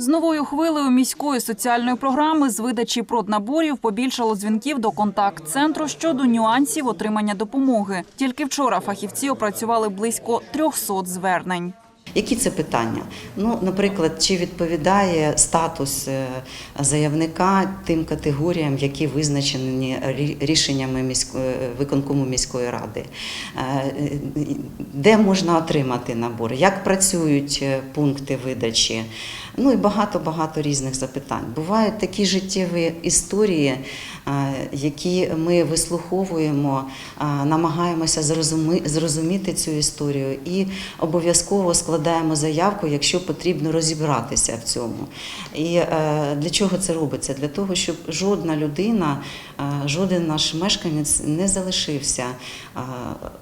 З новою хвилею міської соціальної програми з видачі проднаборів побільшало дзвінків до контакт-центру щодо нюансів отримання допомоги. Тільки вчора фахівці опрацювали близько 300 звернень. Які це питання? Ну, наприклад, чи відповідає статус е, заявника тим категоріям, які визначені рішеннями міської виконкому міської ради? Е, Де можна отримати набори? Як працюють е, пункти видачі? Ну і багато багато різних запитань. Бувають такі життєві історії, е, які ми вислуховуємо, е, намагаємося зрозуміти цю історію і обов'язково складаємо заявку, якщо потрібно розібратися в цьому. І е, для чого це робиться? Для того, щоб жодна людина, е, жоден наш мешканець не залишився е,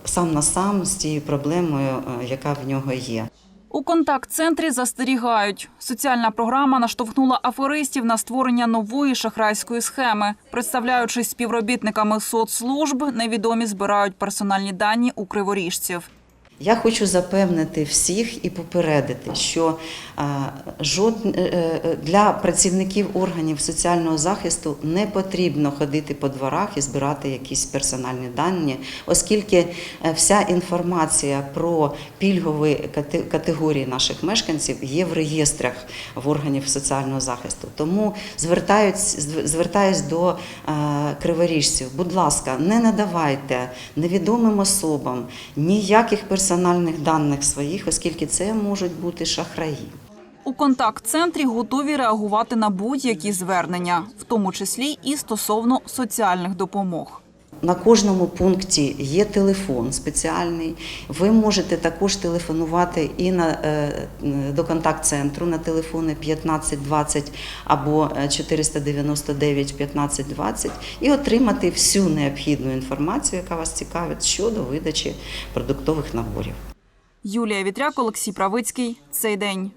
сам на сам з тією проблемою, яка в нього є. У контакт-центрі застерігають. Соціальна програма наштовхнула аферистів на створення нової шахрайської схеми. Представляючись співробітниками соцслужб, невідомі збирають персональні дані у криворіжців. Я хочу запевнити всіх і попередити, що е, е, для працівників органів соціального захисту не потрібно ходити по дворах і збирати якісь персональні дані, оскільки е, вся інформація про пільгові категорії наших мешканців є в реєстрах в органів соціального захисту. Тому звертаюсь, до криворіжців. Будь ласка, не надавайте невідомим особам ніяких персональних даних своїх, оскільки це можуть бути шахраї. У контакт-центрі готові реагувати на будь-які звернення, в тому числі і стосовно соціальних допомог. На кожному пункті є телефон спеціальний. Ви можете також телефонувати і на, е, до контакт-центру на телефони 1520 або е, 499 1520 і отримати всю необхідну інформацію, яка вас цікавить щодо видачі продуктових наборів. Юлія Вітряк, Олексій Правицький. Цей день.